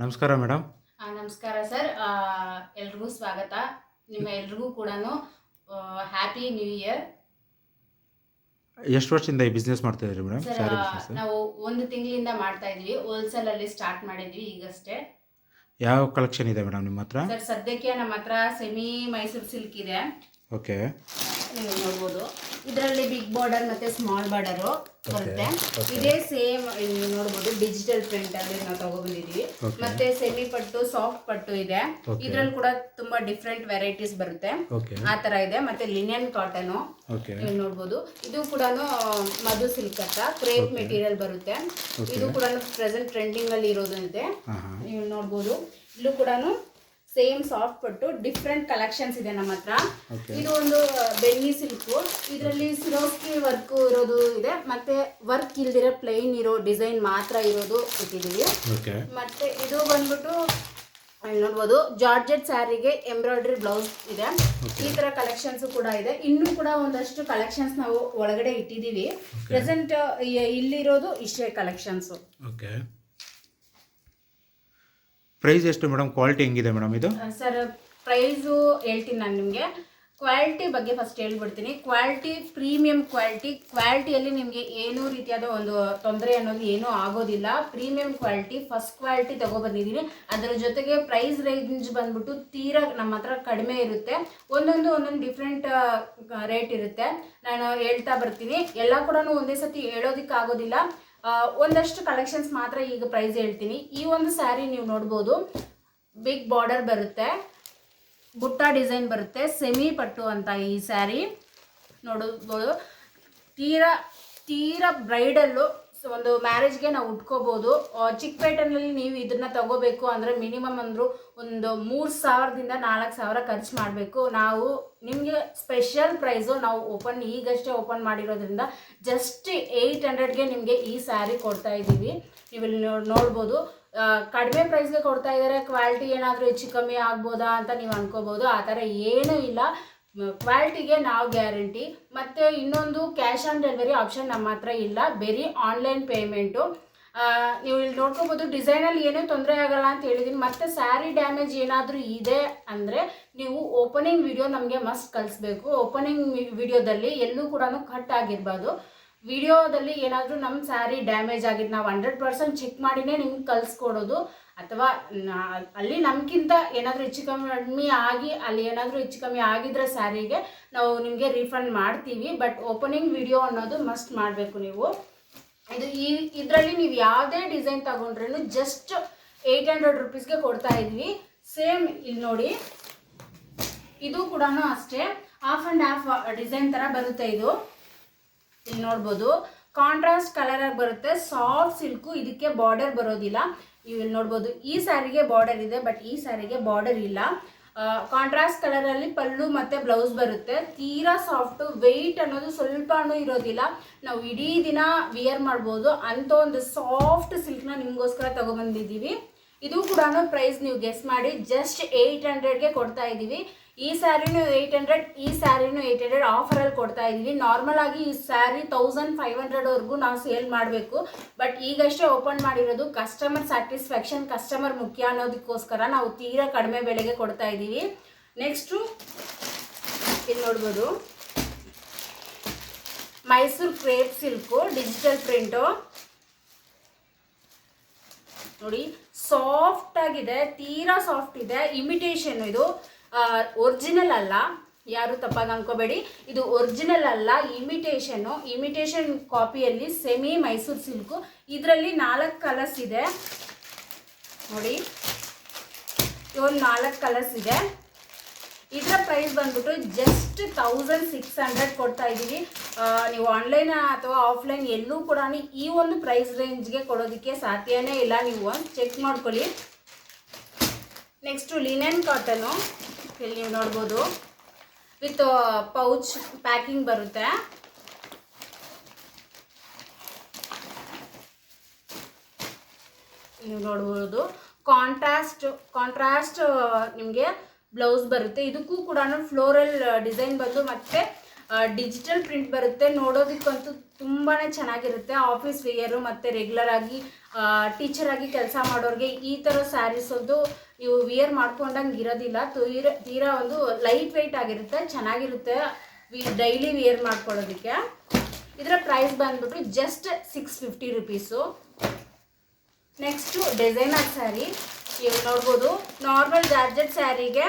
ನಮಸ್ಕಾರ ಮೇಡಮ್. ನಮಸ್ಕಾರ ಸರ್. ಎಲ್ರಿಗೂ ಸ್ವಾಗತ. ನಿಮ್ಮ ಎಲ್ರಿಗೂ ಕೂಡ ಹ್ಯಾಪಿ ನ್ಯೂ ಇಯರ್ ಎಷ್ಟು ವರ್ಷದಿಂದ ಈ ಬಿಸ್ನೆಸ್ ಮಾಡ್ತಾ ಇದ್ದೀರಿ ಮೇಡಮ್? ಸರ್ ಸ್ಯಾರಿ ಬಿಸ್ನೆಸ್ ನಾವು ಒಂದು ತಿಂಗಳಿಂದ ಮಾಡ್ತಾ ಇದ್ವಿ ಹೋಲ್ಸೇಲ್ ಅಲ್ಲಿ ಸ್ಟಾರ್ಟ್ ಮಾಡಿದ್ವಿ ಈಗಷ್ಟೇ. ಯಾವ ಕಲೆಕ್ಷನ್ ಇದೆ ಮೇಡಮ್ ನಿಮ್ಮ ಹತ್ರ? ಸರ್ ಸದ್ಯಕ್ಕೆ ನಮ್ಮ ಹತ್ರ ಸೆಮಿ ಮೈಸೂರು ಸಿಲ್ಕ್ ಇದೆ. ಓಕೆ ನೀವು ನೋಡ್ಬೋದು. ಇದರಲ್ಲಿ ಬಿಗ್ ಬಾರ್ಡರ್ ಮತ್ತೆ ಸ್ಮಾಲ್ ಬಾರ್ಡರ್ ಬರುತ್ತೆ. ಇದೇ ಸೇಮ್ ನೋಡಬಹುದು ಡಿಜಿಟಲ್ ಪ್ರಿಂಟ್ ಅಲ್ಲಿ ನಾವು ತಗೊಬಂದಿದೀವಿ. ಮತ್ತೆ ಸೆಮಿ ಪಟ್ಟು ಸಾಫ್ಟ್ ಪಟ್ಟು ಇದೆ. ಇದ್ರಲ್ಲಿ ಕೂಡ ತುಂಬಾ ಡಿಫ್ರೆಂಟ್ ವೆರೈಟೀಸ್ ಬರುತ್ತೆ. ಆ ತರ ಇದೆ. ಮತ್ತೆ ಲಿನಿಯನ್ ಕಾಟನ್ ನೀವು ನೋಡ್ಬೋದು. ಇದು ಕೂಡ ಮಧು ಸಿಲ್ಕ್ ಅಂತ. ಕ್ರೇಪ್ ಮೆಟೀರಿಯಲ್ ಬರುತ್ತೆ. ಇದು ಕೂಡ ಪ್ರೆಸೆಂಟ್ ಟ್ರೆಂಡಿಂಗ್ ಅಲ್ಲಿ ಇರೋದಂತೆ. ನೀವು ನೋಡ್ಬೋದು. ಇಲ್ಲೂ ಕೂಡ ಸೇಮ್ ಸಾಫ್ಟ್ ಪಟ್ಟು ಡಿಫ್ರೆಂಟ್ ಕಲೆಕ್ಷನ್ಸ್ ಇದೆ ನಮ್ಮ ಹತ್ರ. ಇದು ಒಂದು ಬೆನ್ನಿ ಸಿಲ್ಕು ಇದರಲ್ಲಿ ಸಿರೋಸ್ಕಿ ವರ್ಕ್ ಇರೋದು ಇದೆ. ಮತ್ತೆ ವರ್ಕ್ ಇಲ್ದಿರೋ ಪ್ಲೈನ್ ಇರೋ ಡಿಸೈನ್ ಮಾತ್ರ ಇರೋದು ಇಟ್ಟಿದ್ದೀವಿ ಮತ್ತೆ ಇದು ಬಂದ್ಬಿಟ್ಟು ನೋಡ್ಬೋದು ಜಾರ್ಜೆಟ್ ಸ್ಯಾರಿಗೆ ಎಂಬ್ರಾಯ್ಡ್ರಿ ಬ್ಲೌಸ್ ಇದೆ. ಈ ತರ ಕಲೆಕ್ಷನ್ಸ್ ಕೂಡ ಇದೆ. ಇನ್ನೂ ಕೂಡ ಒಂದಷ್ಟು ಕಲೆಕ್ಷನ್ಸ್ ನಾವು ಒಳಗಡೆ ಇಟ್ಟಿದ್ದೀವಿ. ಪ್ರೆಸೆಂಟ್ ಇಲ್ಲಿರೋದು ಇಷ್ಟೇ ಕಲೆಕ್ಷನ್ಸ್ ಓಕೆ ಪ್ರೈಸ್ ಎಷ್ಟು ಮೇಡಮ್? ಕ್ವಾಲಿಟಿ ಹೆಂಗಿದೆ ಮೇಡಮ್ ಇದು? ಸರ್ ಪ್ರೈಸು ಹೇಳ್ತೀನಿ ನಾನು ನಿಮಗೆ. ಕ್ವಾಲಿಟಿ ಬಗ್ಗೆ ಫಸ್ಟ್ ಹೇಳ್ಬಿಡ್ತೀನಿ. Quality premium quality. ಕ್ವಾಲಿಟಿಯಲ್ಲಿ ನಿಮಗೆ ಏನೂ ರೀತಿಯಾದ ಒಂದು ತೊಂದರೆ ಅನ್ನೋದು ಏನೂ ಆಗೋದಿಲ್ಲ. ಪ್ರೀಮಿಯಂ ಕ್ವಾಲಿಟಿ ಫಸ್ಟ್ ಕ್ವಾಲಿಟಿ ತಗೊಬಂದಿದ್ದೀನಿ. ಅದರ ಜೊತೆಗೆ ಪ್ರೈಸ್ ರೇಂಜ್ ಬಂದ್ಬಿಟ್ಟು ತೀರಾ ನಮ್ಮ ಹತ್ರ ಕಡಿಮೆ ಇರುತ್ತೆ. ಒಂದೊಂದು ಒಂದೊಂದು ಡಿಫ್ರೆಂಟ್ ರೇಟ್ ಇರುತ್ತೆ. ನಾನು ಹೇಳ್ತಾ ಬರ್ತೀನಿ. ಎಲ್ಲ ಕೂಡ ಒಂದೇ ಸತಿ ಹೇಳೋದಕ್ಕೆ ಆಗೋದಿಲ್ಲ ಆ, ಒಂದಷ್ಟು ಕಲೆಕ್ಷನ್ಸ್ ಮಾತ್ರ ಈಗ ಪ್ರೈಸ್ ಹೇಳ್ತೀನಿ. ಈ ಒಂದು ಸ್ಯಾರಿ ನೀವು ನೋಡ್ಬೋದು. ಬಿಗ್ ಬಾರ್ಡರ್ ಬರುತ್ತೆ. ಬುಟ್ಟ ಡಿಸೈನ್ ಬರುತ್ತೆ. ಸೆಮಿ ಪಟ್ಟು ಅಂತ ಈ ಸ್ಯಾರಿ ನೋಡ್ಬೋದು. ತೀರಾ ತೀರಾ ಬ್ರೈಡಲ್ಲು ಒಂದು ಮ್ಯಾರೇಜ್ಗೆ ನಾವು ಉಟ್ಕೋಬೋದು. ಚಿಕ್ಕಪೇಟೆನಲ್ಲಿ ನೀವು ಇದನ್ನ ತಗೋಬೇಕು ಅಂದರೆ ಮಿನಿಮಮ್ ಅಂದರೂ ಒಂದು ಮೂರು ಸಾವಿರದಿಂದ ನಾಲ್ಕು ಸಾವಿರ ಖರ್ಚು ಮಾಡಬೇಕು. ನಾವು ನಿಮಗೆ ಸ್ಪೆಷಲ್ ಪ್ರೈಸು ನಾವು ಓಪನ್ ಈಗಷ್ಟೇ ಓಪನ್ ಮಾಡಿರೋದ್ರಿಂದ ಜಸ್ಟ್ ಏಯ್ಟ್ ಹಂಡ್ರೆಡ್ಗೆ ನಿಮಗೆ ಈ ಸ್ಯಾರಿ ಕೊಡ್ತಾ ಇದ್ದೀವಿ. ನೀವು ಇಲ್ಲಿ ನೋಡ್ ನೋಡ್ಬೋದು ಕಡಿಮೆ ಪ್ರೈಸ್ಗೆ ಕೊಡ್ತಾ ಇದ್ದಾರೆ ಕ್ವಾಲಿಟಿ ಏನಾದರೂ ಹೆಚ್ಚು ಕಮ್ಮಿ ಆಗ್ಬೋದಾ ಅಂತ ನೀವು ಅನ್ಕೋಬೋದು. ಆ ಥರ ಏನೂ ಇಲ್ಲ. ಕ್ವಾಲಿಟಿಗೆ ನಾವು ಗ್ಯಾರಂಟಿ. ಮತ್ತು ಇನ್ನೊಂದು ಕ್ಯಾಶ್ ಆನ್ ಡೆಲಿವರಿ ಆಪ್ಷನ್ ನಮ್ಮ ಹತ್ರ ಇಲ್ಲ. ಬರೀ ಆನ್ಲೈನ್ ಪೇಮೆಂಟು. ನೀವು ಇಲ್ಲಿ ನೋಡ್ಕೋಬೋದು, ಡಿಸೈನಲ್ಲಿ ಏನೂ ತೊಂದರೆ ಆಗಲ್ಲ ಅಂತ ಹೇಳಿದ್ದೀನಿ ಮತ್ತು ಸ್ಯಾರಿ ಡ್ಯಾಮೇಜ್ ಏನಾದರೂ ಇದೆ ಅಂದರೆ ನೀವು ಓಪನಿಂಗ್ ವಿಡಿಯೋ ನಮಗೆ ಮಸ್ಟ್ ಕಲಿಸ್ಬೇಕು ಓಪನಿಂಗ್ ವಿಡಿಯೋದಲ್ಲಿ ಎಲ್ಲೂ ಕೂಡ ಕಟ್ ಆಗಿರ್ಬಾರ್ದು ವಿಡಿಯೋದಲ್ಲಿ ಏನಾದರೂ ನಮ್ಮ ಸ್ಯಾರಿ ಡ್ಯಾಮೇಜ್ ಆಗಿದ್ದು ನಾವು ಹಂಡ್ರೆಡ್ ಪರ್ಸೆಂಟ್ ಚೆಕ್ ಮಾಡಿನೇ ನಿಮ್ಗೆ ಕಳಿಸ್ಕೊಡೋದು. ಅಥವಾ ಅಲ್ಲಿ ನಮ್ಗಿಂತ ಏನಾದರೂ ಹೆಚ್ಚು ಕಮ್ಮಿ ಆಗಿ, ಅಲ್ಲಿ ಏನಾದರೂ ಹೆಚ್ಚು ಕಮ್ಮಿ ಆಗಿದ್ರೆ ಸ್ಯಾರಿಗೆ ನಾವು ನಿಮಗೆ ರೀಫಂಡ್ ಮಾಡ್ತೀವಿ. ಬಟ್ ಓಪನಿಂಗ್ ವಿಡಿಯೋ ಅನ್ನೋದು ಮಸ್ಟ್ ಮಾಡಬೇಕು ನೀವು. ಇದು ಈ, ಇದರಲ್ಲಿ ನೀವು ಯಾವುದೇ ಡಿಸೈನ್ ತಗೊಂಡ್ರೂ ಜಸ್ಟ್ ಏಯ್ಟ್ ಹಂಡ್ರೆಡ್ ರುಪೀಸ್ಗೆ ಕೊಡ್ತಾ ಇದ್ವಿ. ಸೇಮ್ ಇಲ್ಲಿ ನೋಡಿ. ಇದು ಕೂಡ ಅಷ್ಟೇ. ಹಾಫ್ ಆ್ಯಂಡ್ ಹಾಫ್ ಡಿಸೈನ್ ಥರ ಬರುತ್ತೆ ಇದು. ಇಲ್ಲಿ ನೋಡ್ಬೋದು. ಕಾಂಟ್ರಾಸ್ಟ್ ಕಲರ್ ಆಗಿ ಬರುತ್ತೆ. ಸಾಫ್ಟ್ ಸಿಲ್ಕು ಇದಕ್ಕೆ ಬಾರ್ಡರ್ ಬರೋದಿಲ್ಲ. ಇಲ್ಲಿ ನೋಡ್ಬೋದು ಈ ಸ್ಯಾರಿಗೆ ಬಾರ್ಡರ್ ಇದೆ ಬಟ್ ಈ ಸ್ಯಾರಿಗೆ ಬಾರ್ಡರ್ ಇಲ್ಲ. ಕಾಂಟ್ರಾಸ್ಟ್ ಕಲರಲ್ಲಿ ಪಲ್ಲು ಮತ್ತೆ ಬ್ಲೌಸ್ ಬರುತ್ತೆ. ತೀರಾ ಸಾಫ್ಟು ವೆಯ್ಟ್ ಅನ್ನೋದು ಸ್ವಲ್ಪನೂ ಇರೋದಿಲ್ಲ. ನಾವು ಇಡೀ ದಿನ ವಿಯರ್ ಮಾಡ್ಬೋದು. ಅಂಥ ಒಂದು ಸಾಫ್ಟ್ ಸಿಲ್ಕ್ನ ನಿಮಗೋಸ್ಕರ ತಗೊಬಂದಿದ್ದೀವಿ ಇದು ಕೂಡ ಪ್ರೈಸ್ ನೀವು ಗೆಸ್ ಮಾಡಿ ಜಸ್ಟ್ ಏಯ್ಟ್ ಹಂಡ್ರೆಡ್ಗೆ ಕೊಡ್ತಾ ಇದ್ದೀವಿ ಈ ಸ್ಯಾರಿನೂ ಏಯ್ಟ್ ಹಂಡ್ರೆಡ್ ಈ ಸ್ಯಾರಿನೂ ಏಯ್ಟ್ ಹಂಡ್ರೆಡ್ ಆಫರಲ್ಲಿ ಕೊಡ್ತಾ ಇದ್ದೀವಿ ನಾರ್ಮಲ್ ಆಗಿ ಈ ಸ್ಯಾರಿ ತೌಸಂಡ್ ಫೈವ್ ಹಂಡ್ರೆಡ್ವರೆಗೂ ನಾವು ಸೇಲ್ ಮಾಡಬೇಕು. ಬಟ್ ಈಗಷ್ಟೇ ಓಪನ್ ಮಾಡಿರೋದು ಕಸ್ಟಮರ್ ಸ್ಯಾಟಿಸ್ಫ್ಯಾಕ್ಷನ್ ಕಸ್ಟಮರ್ ಮುಖ್ಯ ಅನ್ನೋದಕ್ಕೋಸ್ಕರ ನಾವು ತೀರಾ ಕಡಿಮೆ ಬೆಲೆಗೆ ಕೊಡ್ತಾ ಇದ್ದೀವಿ ನೆಕ್ಸ್ಟು ಇಲ್ಲಿ ನೋಡ್ಬೋದು. Mysuru crepe silk digital print ನೋಡಿ ಸಾಫ್ಟ್ ಆಗಿದೆ, ತೀರಾ ಸಾಫ್ಟ್ ಇದೆ. ಇಮಿಟೇಷನ್ ಇದು ಒರಿಜಿನಲ್ ಅಲ್ಲ. ಯಾರು ತಪ್ಪಾಗಿ ಅನ್ಕೋಬೇಡಿ. ಇದು ಒರಿಜಿನಲ್ ಅಲ್ಲ ಇಮಿಟೇಷನ್ನು ಇಮಿಟೇಷನ್ ಕಾಪಿಯಲ್ಲಿ ಸೆಮಿ ಮೈಸೂರು ಸಿಲ್ಕು ಇದರಲ್ಲಿ ನಾಲ್ಕು ಕಲರ್ಸ್ ಇದೆ. ನೋಡಿ. ಒಂದು ನಾಲ್ಕು ಕಲರ್ಸ್ ಇದೆ. ಇದರ ಪ್ರೈಸ್ ಬಂದ್ಬಿಟ್ಟು ಜಸ್ಟ್ ತೌಸಂಡ್ ಸಿಕ್ಸ್ ಹಂಡ್ರೆಡ್ ಕೊಡ್ತಾ ಇದ್ದೀವಿ. ನೀವು ಆನ್ಲೈನ್ ಅಥವಾ ಆಫ್ಲೈನ್ ಎಲ್ಲೂ ಕೂಡ ಈ ಒಂದು ಪ್ರೈಸ್ ರೇಂಜ್ಗೆ ಕೊಡೋದಕ್ಕೆ ಸಾಧ್ಯನೇ ಇಲ್ಲ. ನೀವು ಚೆಕ್ ಮಾಡ್ಕೊಳ್ಳಿ. ನೆಕ್ಸ್ಟು ಲಿನೆನ್ ಕಾಟನು ಇಲ್ಲಿ ನೀವು ನೋಡ್ಬೋದು. ವಿತ್ ಪೌಚ್ ಪ್ಯಾಕಿಂಗ್ ಬರುತ್ತೆ. ನೀವು ನೋಡ್ಬೋದು. ಕಾಂಟ್ರಾಸ್ಟ್ ಕಾಂಟ್ರಾಸ್ಟ್ ನಿಮಗೆ ಬ್ಲೌಸ್ ಬರುತ್ತೆ. ಇದಕ್ಕೂ ಕೂಡ ಫ್ಲೋರಲ್ ಡಿಸೈನ್ ಬಂದು ಮತ್ತೆ ಡಿಜಿಟಲ್ ಪ್ರಿಂಟ್ ಬರುತ್ತೆ. ನೋಡೋದಕ್ಕಂತೂ ತುಂಬಾ ಚೆನ್ನಾಗಿರುತ್ತೆ. ಆಫೀಸ್ ವೇಯರು ಮತ್ತು ರೆಗ್ಯುಲರ್ ಆಗಿ ಟೀಚರ್ ಆಗಿ ಕೆಲಸ ಮಾಡೋರಿಗೆ ಈ ಥರ ಸ್ಯಾರೀಸ್ ಒಂದು ನೀವು ವಿಯರ್ ಮಾಡ್ಕೊಂಡಂಗೆ ಇರೋದಿಲ್ಲ. ತೀರ, ತೀರಾ ಒಂದು ಲೈಟ್ ವೆಯ್ಟ್ ಆಗಿರುತ್ತೆ. ಚೆನ್ನಾಗಿರುತ್ತೆ. ಡೈಲಿ ವಿಯರ್ ಮಾಡ್ಕೊಳ್ಳೋದಕ್ಕೆ. ಇದರ ಪ್ರೈಸ್ ಬಂದುಬಿಟ್ಟು just six fifty rupees next designer sari ನೋಡ್ಬೋದು. ನಾರ್ಮಲ್ ಜಾರ್ಜೆಟ್ ಸ್ಯಾರಿಗೆ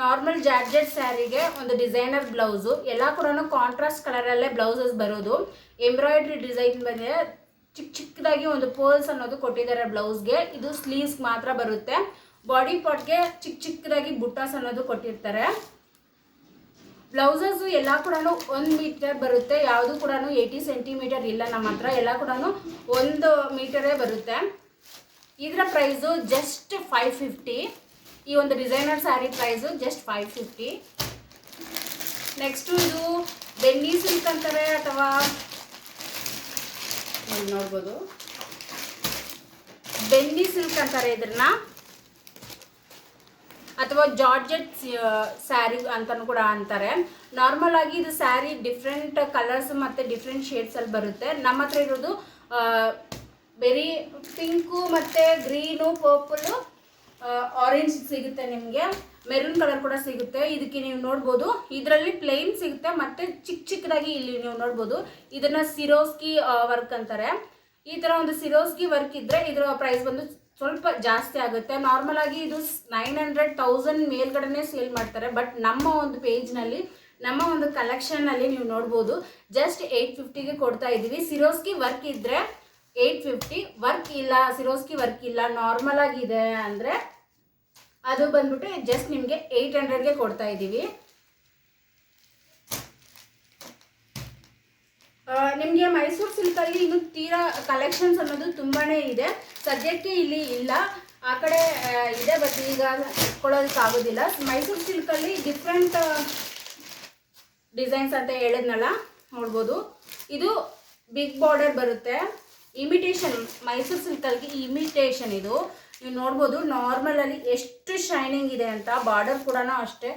ನಾರ್ಮಲ್ ಜಾರ್ಜೆಟ್ ಸ್ಯಾರಿಗೆ ಒಂದು ಡಿಸೈನರ್ ಬ್ಲೌಸು ಎಲ್ಲ ಕೂಡ ಕಾಂಟ್ರಾಸ್ಟ್ ಕಲರಲ್ಲೇ ಬ್ಲೌಸಸ್ ಬರೋದು. ಎಂಬ್ರಾಯ್ಡ್ರಿ ಡಿಸೈನ್ ಬಂದರೆ ಚಿಕ್ಕ ಚಿಕ್ಕದಾಗಿ ಒಂದು ಪೋಲ್ಸ್ ಅನ್ನೋದು ಕೊಟ್ಟಿದ್ದಾರೆ ಬ್ಲೌಸ್ಗೆ ಇದು ಸ್ಲೀವ್ಸ್ ಮಾತ್ರ ಬರುತ್ತೆ. ಬಾಡಿ ಪಾಟ್ಗೆ ಚಿಕ್ಕ ಚಿಕ್ಕದಾಗಿ ಬುಟ್ಟಾಸ್ ಅನ್ನೋದು ಕೊಟ್ಟಿರ್ತಾರೆ. ಬ್ಲೌಸಸ್ ಎಲ್ಲ ಕೂಡ ಒಂದು ಮೀಟರ್ ಬರುತ್ತೆ. ಯಾವುದು ಕೂಡ ಏಯ್ಟಿ ಸೆಂಟಿಮೀಟರ್ ಇಲ್ಲ ನಮ್ಮ ಹತ್ರ. ಎಲ್ಲ ಕೂಡ ಒಂದು ಮೀಟರೇ ಬರುತ್ತೆ. ಇದರ ಪ್ರೈಸು ಜಸ್ಟ್ ಫೈವ್ ಫಿಫ್ಟಿ ಈ ಒಂದು designer sari price just five fifty next ಇದು ಬೆನ್ನಿ ಸಿಲ್ಕ್ ಅಂತಾರೆ ಅಥವಾ ನೋಡ್ಬೋದು. ಬೆನ್ನಿ ಸಿಲ್ಕ್ ಅಂತಾರೆ ಇದನ್ನ ಅಥವಾ ಜಾರ್ಜೆಟ್ ಸ್ಯಾರಿ ಅಂತಲೂ ಕೂಡ ಅಂತಾರೆ. ನಾರ್ಮಲ್ ಆಗಿ ಇದು ಸ್ಯಾರಿ ಡಿಫ್ರೆಂಟ್ ಕಲರ್ಸ್ ಮತ್ತು ಡಿಫ್ರೆಂಟ್ ಶೇಡ್ಸಲ್ಲಿ ಬರುತ್ತೆ. ನಮ್ಮ ಹತ್ರ ಇರೋದು ಬೆರಿ ಪಿಂಕು ಮತ್ತು ಗ್ರೀನು ಪರ್ಪಲು ಆರೆಂಜ್ ಸಿಗುತ್ತೆ ನಿಮಗೆ. ಮೆರೂನ್ ಕಲರ್ ಕೂಡ ಸಿಗುತ್ತೆ. ಇದಕ್ಕೆ ನೀವು ನೋಡ್ಬೋದು, ಇದರಲ್ಲಿ ಪ್ಲೇನ್ ಸಿಗುತ್ತೆ ಮತ್ತು ಚಿಕ್ಕ ಚಿಕ್ಕದಾಗಿ ಇಲ್ಲಿ ನೀವು ನೋಡ್ಬೋದು. ಇದನ್ನು ಸಿರೋಸ್ಕಿ ವರ್ಕ್ ಅಂತಾರೆ. ಈ ಥರ ಒಂದು ಸಿರೋಸ್ಕಿ ವರ್ಕ್ ಇದ್ದರೆ ಇದರ ಪ್ರೈಸ್ ಬಂದು ಸ್ವಲ್ಪ ಜಾಸ್ತಿ ಆಗುತ್ತೆ. ನಾರ್ಮಲ್ ಆಗಿ ಇದು ನೈನ್ ಹಂಡ್ರೆಡ್ ತೌಸಂಡ್ ಮೇಲ್ಗಡೆನೇ ಸೇಲ್ ಮಾಡ್ತಾರೆ. ಬಟ್ ನಮ್ಮ ಒಂದು ಪೇಜ್ನಲ್ಲಿ ನಮ್ಮ ಒಂದು ಕಲೆಕ್ಷನ್ನಲ್ಲಿ ನೀವು ನೋಡ್ಬೋದು ಜಸ್ಟ್ ಏಯ್ಟ್ ಫಿಫ್ಟಿಗೆ ಕೊಡ್ತಾ ಇದ್ದೀವಿ. ಸಿರೋಸ್ಕಿ ವರ್ಕ್ ಇದ್ದರೆ ಏಯ್ಟ್ ಫಿಫ್ಟಿ ವರ್ಕ್ ಇಲ್ಲ ಸಿರೋಸ್ಕಿ ವರ್ಕ್ ಇಲ್ಲ ನಾರ್ಮಲ್ ಆಗಿದೆ ಅಂದರೆ ಅದು ಬಂದ್ಬಿಟ್ಟು ಜಸ್ಟ್ ನಿಮಗೆ ಏಯ್ಟ್ ಹಂಡ್ರೆಡ್ಗೆ ಕೊಡ್ತಾ ಇದ್ದೀವಿ. ನಿಮಗೆ ಮೈಸೂರು ಸಿಲ್ಕಲ್ಲಿ ಇನ್ನು ತೀರಾ ಕಲೆಕ್ಷನ್ಸ್ ಅನ್ನೋದು ತುಂಬಾ ಇದೆ. ಸದ್ಯಕ್ಕೆ ಇಲ್ಲಿ ಇಲ್ಲ. ಆ ಕಡೆ ಇದೆ ಬಟ್ ಈಗ ಇಟ್ಕೊಳ್ಳೋದಕ್ಕೆ ಆಗೋದಿಲ್ಲ. ಮೈಸೂರು ಸಿಲ್ಕಲ್ಲಿ ಡಿಫ್ರೆಂಟ್ ಡಿಸೈನ್ಸ್ ಅಂತ ಹೇಳಿದ್ನಲ್ಲ, ನೋಡ್ಬೋದು. ಇದು ಬಿಗ್ ಬಾರ್ಡರ್ ಬರುತ್ತೆ. ಇಮಿಟೇಷನ್ ಮೈಸೂರು ಸಿಲ್ಕಲ್ಗೆ ಇಮಿಟೇಷನ್ ಇದು. ನೀವು ನೋಡ್ಬೋದು ನಾರ್ಮಲಲ್ಲಿ ಎಷ್ಟು ಶೈನಿಂಗ್ ಇದೆ ಅಂತ ಬಾರ್ಡರ್ ಕೂಡ ಅಷ್ಟೇ.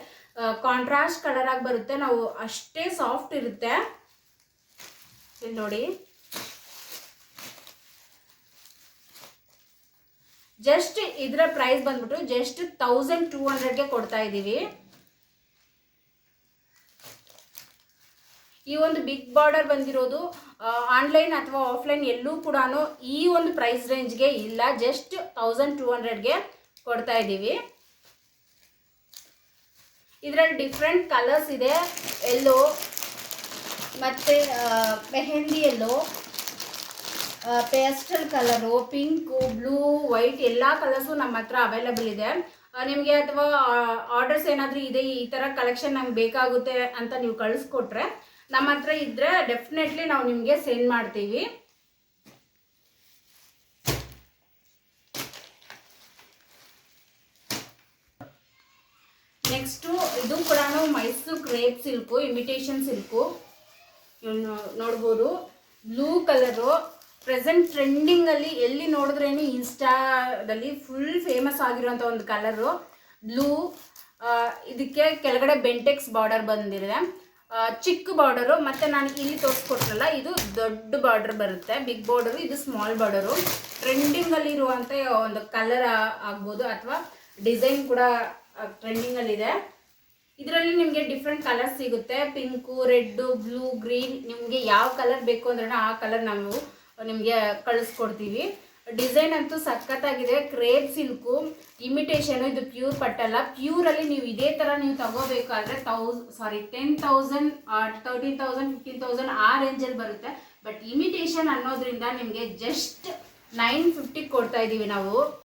ಕಾಂಟ್ರಾಸ್ಟ್ ಕಲರ್ ಆಗಿ ಬರುತ್ತೆ. ನಾವು ಅಷ್ಟೇ ಸಾಫ್ಟ್ ಇರುತ್ತೆ. ಇಲ್ಲಿ ನೋಡಿ. ಜಸ್ಟ್ ಇದರ ಪ್ರೈಸ್ ಬಂದ್ಬಿಟ್ಟು ಜಸ್ಟ್ ತೌಸಂಡ್ ಟೂ ಹಂಡ್ರೆಡ್ಗೆ ಕೊಡ್ತಾ ಇದ್ದೀವಿ ಈ ಒಂದು ಬಿಗ್ ಬಾರ್ಡರ್ ಬಂದಿರೋದು ಆನ್ಲೈನ್ ಅಥವಾ ಆಫ್ಲೈನ್ ಎಲ್ಲೂ ಕೂಡ ಈ ಒಂದು ಪ್ರೈಸ್ ರೇಂಜ್ಗೆ ಇಲ್ಲ ಜಸ್ಟ್ ತೌಸಂಡ್ ಟೂ ಹಂಡ್ರೆಡ್ಗೆ ಕೊಡ್ತಾ ಇದ್ದೀವಿ ಇದರಲ್ಲಿ ಡಿಫ್ರೆಂಟ್ ಕಲರ್ಸ್ ಇದೆ. ಎಲ್ಲೋ ಮತ್ತು mehndi yellow pastel colour pink blue white ಎಲ್ಲ ಕಲರ್ಸು ನಮ್ಮ ಹತ್ರ ಅವೈಲಬಲ್ ಇದೆ. ನಿಮಗೆ ಅಥವಾ ಆರ್ಡರ್ಸ್ ಏನಾದರೂ ಇದೆ, ಈ ಥರ ಕಲೆಕ್ಷನ್ ನಮ್ಗೆ ಬೇಕಾಗುತ್ತೆ ಅಂತ ನೀವು ಕಳಿಸ್ಕೊಟ್ರೆ, ನಮ್ಮ ಹತ್ರ ಇದ್ದರೆ ಡೆಫಿನೆಟ್ಲಿ ನಾವು ನಿಮಗೆ ಸೆಂಡ್ ಮಾಡ್ತೀವಿ. ನೆಕ್ಸ್ಟು ಇದು ಕೂಡ Mysuru crepe silk imitation silk ನೋಡ್ಬೋದು. ಬ್ಲೂ ಕಲರು ಪ್ರೆಸೆಂಟ್ ಟ್ರೆಂಡಿಂಗಲ್ಲಿ ಎಲ್ಲಿ ನೋಡಿದ್ರೇನು ಇನ್ಸ್ಟಾದಲ್ಲಿ ಫುಲ್ ಫೇಮಸ್ ಆಗಿರೋಂಥ ಒಂದು ಕಲರು ಬ್ಲೂ ಇದಕ್ಕೆ ಕೆಳಗಡೆ ಬೆಂಟೆಕ್ಸ್ ಬಾರ್ಡರ್ ಬಂದಿದೆ. ಚಿಕ್ಕ ಬಾರ್ಡರು ಮತ್ತು ನಾನು ಇಲ್ಲಿ ತೋರಿಸ್ಕೊಟ್ರಲ್ಲ, ಇದು ದೊಡ್ಡ ಬಾರ್ಡರ್ ಬರುತ್ತೆ. ಬಿಗ್ ಬಾರ್ಡರು ಇದು ಸ್ಮಾಲ್ ಬಾರ್ಡರು ಟ್ರೆಂಡಿಂಗಲ್ಲಿ ಇರುವಂಥ ಒಂದು ಕಲರ್ ಆಗ್ಬೋದು, ಅಥವಾ ಡಿಸೈನ್ ಕೂಡ ಟ್ರೆಂಡಿಂಗಲ್ಲಿದೆ ಇದರಲ್ಲಿ ನಿಮಗೆ ಡಿಫ್ರೆಂಟ್ ಕಲರ್ ಸಿಗುತ್ತೆ. ಪಿಂಕು ರೆಡ್ಡು ಬ್ಲೂ ಗ್ರೀನ್ ನಿಮಗೆ ಯಾವ ಕಲರ್ ಬೇಕು ಅಂದ್ರೆ ಆ ಕಲರ್ ನಾವು ನಿಮಗೆ ಕಳಿಸ್ಕೊಡ್ತೀವಿ ಡಿಸೈನ್ ಅಂತೂ ಸಖತ್ತಾಗಿದೆ. ಕ್ರೇಪ್ ಸಿಲ್ಕು ಇಮಿಟೇಷನು ಇದು ಪ್ಯೂರ್ ಪಟ್ಟಲ್ಲ ಪ್ಯೂರಲ್ಲಿ ನೀವು ಇದೇ ಥರ ನೀವು ತಗೋಬೇಕಾದ್ರೆ ತೌಸ್ sorry ten thousand thirteen thousand fifteen thousand ಆ ರೇಂಜಲ್ಲಿ ಬರುತ್ತೆ. ಬಟ್ ಇಮಿಟೇಷನ್ ಅನ್ನೋದ್ರಿಂದ ನಿಮಗೆ ಜಸ್ಟ್ ನೈನ್ ಫಿಫ್ಟಿ ಕೊಡ್ತಾ ಇದ್ದೀವಿ ನಾವು.